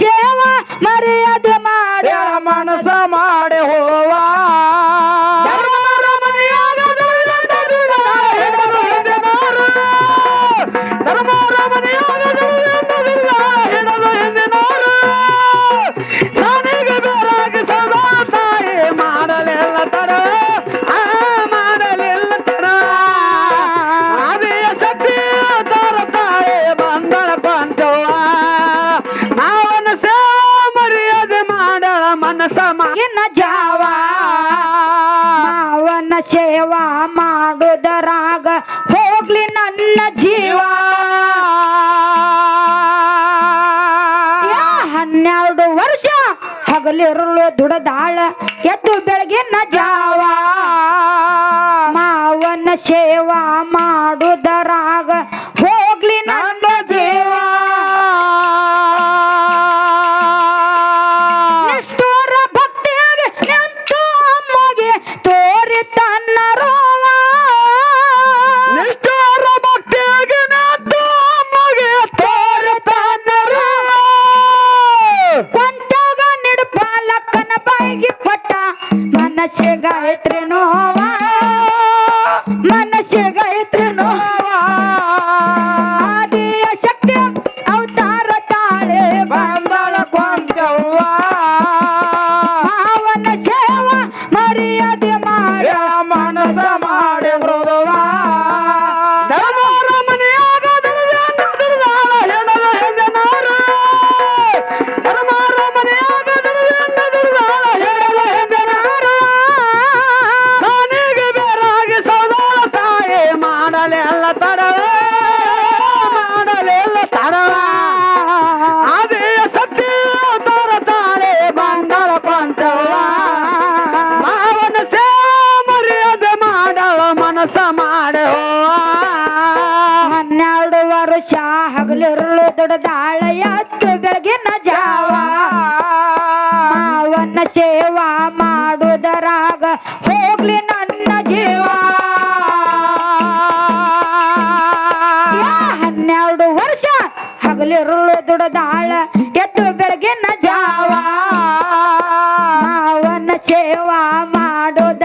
চেয়ে மனசமா என்ன ஜாவா ಹಗಲಿರುಳು ದುಡದಾಳ ಎದ್ದು ಬೆಳಗಿನ ಜಾವ ಮಾವನ ಸೇವಾ ಮಾಡೋದ.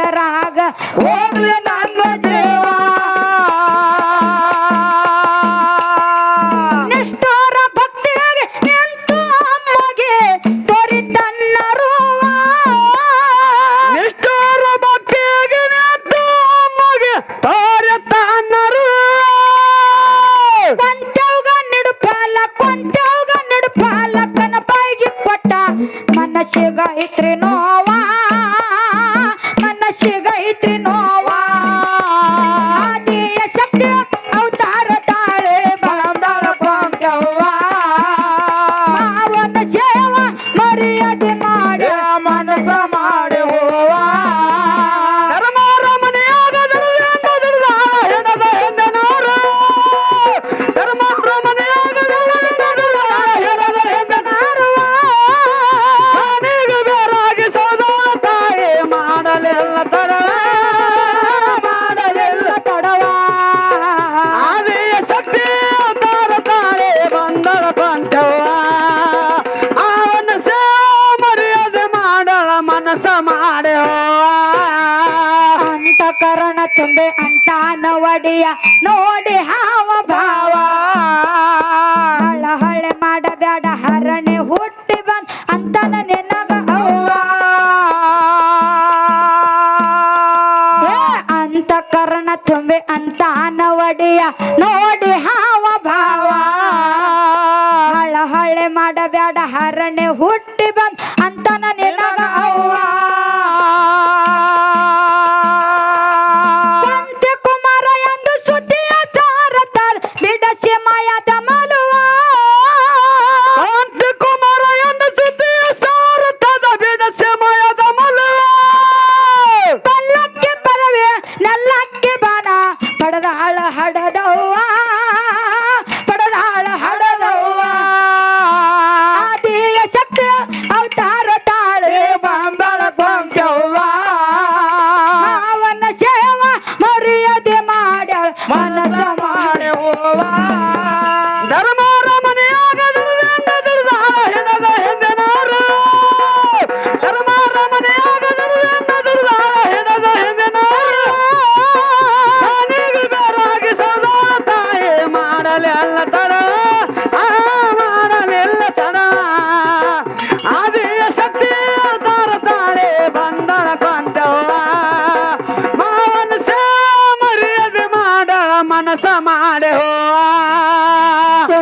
não olhe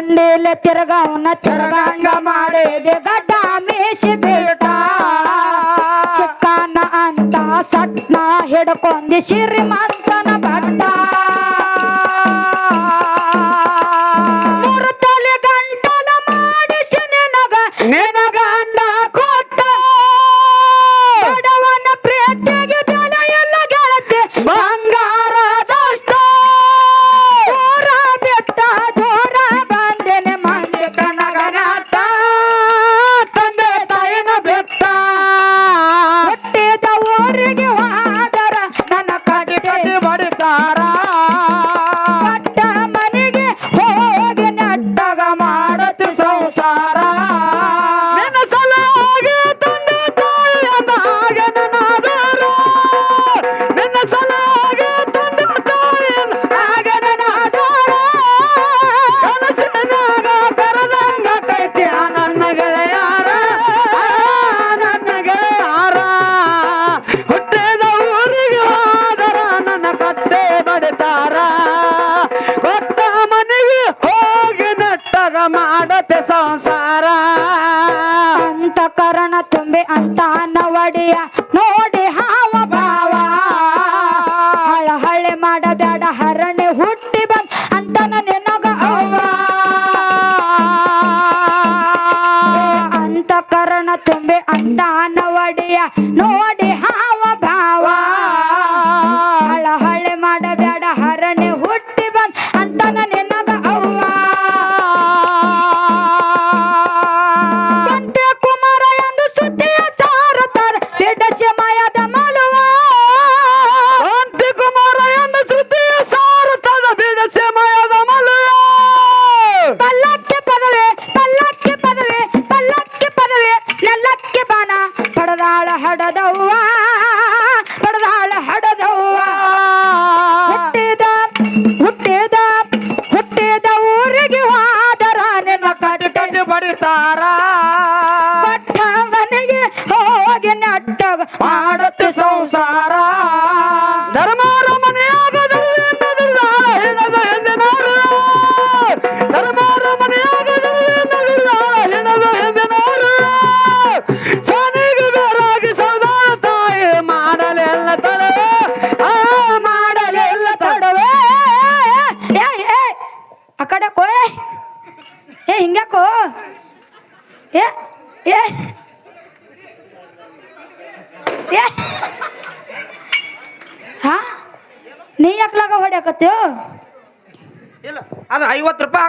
ತಿರ್ಗವನ ತಿರ್ಗಂಗ ಮಾಡಿದೆ ಗಡ್ಡ ಮೀಸಿ ಬೇಟ ಚಿಕ್ಕನ ಅಂತ ಸಟ್ನ ಹಿಡ್ಕೊಂಡಿ ಶ್ರೀಮಂತನ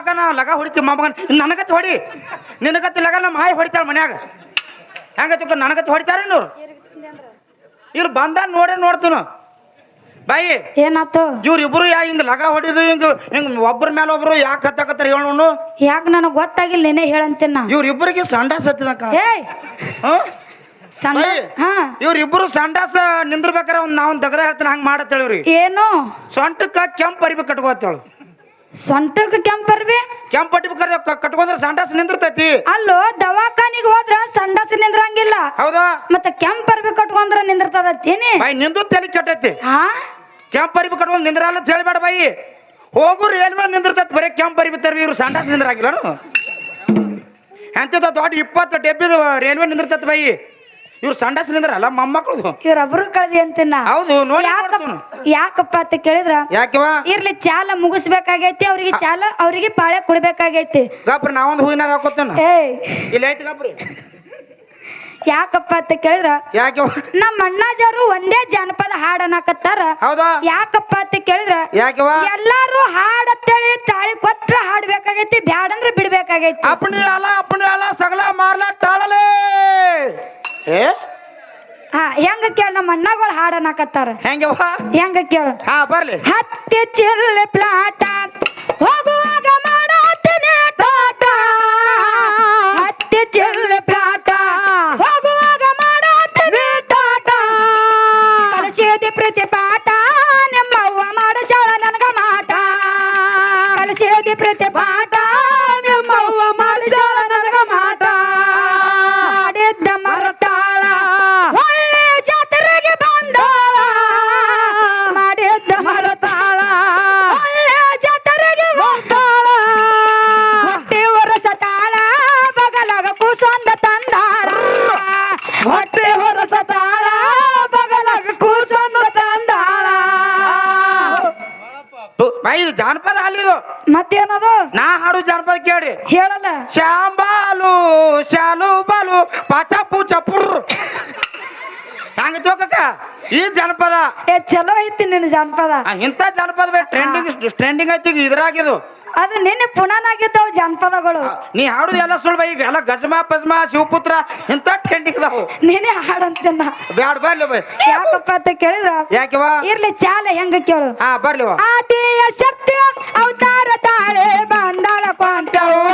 ಹಾಕನ ಲಗ ಹೊಡಿತೀವಿ ಮಮ್ಮಗನ್ ನನಗತ್ತೆ ಹೊಡಿ. ನಿನಗತ್ತೆ ಲಗ ನಮ್ಮ ಹಾಯಿ ಹೊಡಿತಾಳ ಮನ್ಯಾಗ. ಹೆಂಗತ್ತ ನನಗತ್ತೆ ಹೊಡಿತಾರ ಇವ್ರು? ಇಲ್ಲಿ ಬಂದ ನೋಡೇ ನೋಡ್ತೀನು. ಬಾಯಿ. ಏನಾತು? ಇವ್ರು ಇಬ್ರು ಯಾ ಹಿಂಗ ಲಗ ಹೊಡಿದು ಹಿಂಗ ಹಿಂಗ ಒಬ್ಬರ ಮೇಲೆ ಒಬ್ರು ಯಾಕೆ ಹತ್ತಕತ್ತಾರ ಹೇಳೋನು ಯಾಕೆ ನನಗೆ ಗೊತ್ತಾಗಿಲ್ಲ ನೀನೇ ಹೇಳಂತೀನಿ ನಾ. ಇವ್ರ ಇಬ್ಬರಿಗೆ ಸಂಡಾಸ್ ಹತ್ತಿದಕ್ಕ ಇವ್ರ ಇಬ್ರು ಸಂಡಾಸ ನಿಂದ್ರಬೇಕಾರೆ ಒಂದ್ ನಾವ್ ದಗದ ಹೇಳ್ತಾನೆ ಹಂಗ ಮಾಡತ್ತೇಳ್ರಿ ಏನು? ಸೊಂಟಕ್ಕ ಕೆಂಪ್ ಅರಿಬಿ ಕಟ್ಕೋತೇಳು ಸೊಂಟಕ್ಕೆ ಕೆಂಪರ್ಬಿ ಕೆಂಪ್ ಅರಿವಿ ಕಟ್ಕೊಂಡ್ರೆ ಸಂಡಾಸ್ ನಿಂದಿರ್ತೈತಿ. ಅಲ್ಲೋ ದವಾಖಾನಿಗೆ ಹೋದ್ರ ಸಂಡಾಸ ನಿಂದ್ರಂಗಿಲ್ಲ. ಹೌದಾ? ಮತ್ತೆ ಕಟ್ಕೊಂಡ್ರೆ ಕಟ್ಕೊಂಡ್ರ ನಿಂದಿರ್ತದತ್ತೀನಿ? ಬಾಯಿ ನಿಂದು ತಲೆ ಕೆಟ್ಟೈತಿ. ಹಾ? ಕೆಂಪ್ ಅರ್ಬಿ ಕಟ್ಕೊಂಡು ನಿಂದ್ರಲ್ಲ ಅಂತ ಹೇಳ್ಬೇಡ ಬಾಯಿ ಹೋಗು ರೈಲ್ವೆ ನಿಂದಿರ್ತೈತಿ. ಬರೀ ಕೆಂಪ್ ಅರ್ಬಿ ತರ್ವಿ ಇವ್ರು ಸಂಡಾಸ್ ನಿಂದ್ರಾಗಿಲ್ಲ ಎಂತದ ದೊಡ್ಡ ಇಪ್ಪತ್ತು ಡೆಬ್ಬಿದು ರೈಲ್ವೆ ನಿಂದಿರ್ತೈತಿ ಬಾಯಿ ಇವ್ರು ಸಂಡಾಸ್ ಅಲ್ಲ ಮೊಮ್ಮಕ್ಕಳು. ಇವ್ರೊಬ್ರು ಕಳ್ದಿ ಅಂತಿನ? ಹೌದು ನೋಡಿ ಯಾಕಪ್ಪ ಯಾಕಪ್ಪ ಅಂತ ಕೇಳಿದ್ರ? ಯಾಕೆವ ಇರ್ಲಿ ಚಾಲ ಮುಗಿಸ್ಬೇಕಾಗೈತಿ ಅವ್ರಿಗೆ ಚಾಲ ಅವ್ರಿಗೆ ಪಾಳೆ ಕೊಡ್ಬೇಕಾಗೈತಿ. ಗಪ್ರ ನಾವೊಂದು ಹೂವಿನ ಹಾಕೋತೇನ ಏಯ್. ಇಲ್ಲಿ ಐತಿ ಗಾಪ್ರಿ. ಯಾಕಪ್ಪ ಅಂತ ಕೇಳಿದ್ರ? ಯಾಕೆ ನಮ್ಮ ಅಣ್ಣಾಜರು ಒಂದೇ ಜಾನಪದ ಹಾಡ್ ಅನ್ನಕತ್ತಾರ ಹೌದಾ? ಯಾಕಪ್ಪ ಅಂತ ಕೇಳಿದ್ರ? ಯಾಕೆವ ಎಲ್ಲಾರು ತಳಿ ತಾಳಿ ಕೊಟ್ರ ಹಾಡ್ಬೇಕಾಗೈತಿ ಬ್ಯಾಡಂದ್ರ ಬಿಡ್ಬೇಕಾಗೈತಿ. ಅಪ್ಪಣಿ ಅಲ್ಲ ಅಪ್ಪಣಿ ಅಲ್ಲ ಸಗಲ ಮಾರ್ಲ ಟಾಳಲೆ ಏ ಹಾ ಹೆಂಗ ಕೇಳ ನಮ್ಮ ಅಣ್ಣಗಳು ಹಾಡನಾಕತ್ತಾರ ಅನ್ನಕತ್ತಾರ. ಹೆಂಗವ ಹೆಂಗ ಕೇಳ. ಹಾ ಬರ್ಲಿ. ಹತ್ತಿ ಚಿಲ್ಲಿ ಪ್ಲಾಟ ಹೋಗುವಾಗ ಈ ಜನಪದ? ಏ ಚಲೋ ಐತಿ ನಿನ್ನ ಜನಪದ. ಇಂತ ಇಂಥ ಜನಪದ ಟ್ರೆಂಡಿಂಗ್ ಟ್ರೆಂಡಿಂಗ್ ಐತಿ ಅದು ನಿನ್ನೆ ಪುನನಾಗಿದ್ದವು ಜನಪದಗಳು. ನೀ ಹಾಡುದು ಎಲ್ಲ ಸುಳ್ಬ ಈಗ. ಎಲ್ಲ ಗಜಮ ಪಜ್ಮ ಶಿವಪುತ್ರ ಇಂಥ ಟ್ರೆಂಡಿಂಗ್ ಅದಾವು ನೀನೇ ಹಾಡಂತೀನ ಬ್ಯಾಡ ಬರ್ಲಿ ಬೈ ಯಾಕಪ್ಪ ಅಂತ ಕೇಳಿದ್ರ? ಯಾಕೆವಾ ಇರ್ಲಿ ಚಾಲ ಹೆಂಗ ಕೇಳು. ಹಾ ಬರ್ಲಿ ಆಟಿಯ ಶಕ್ತಿ ಅವತಾರ ತಾಳೆ ಬಂದಾಳ ಕೊಂತವ್ವ.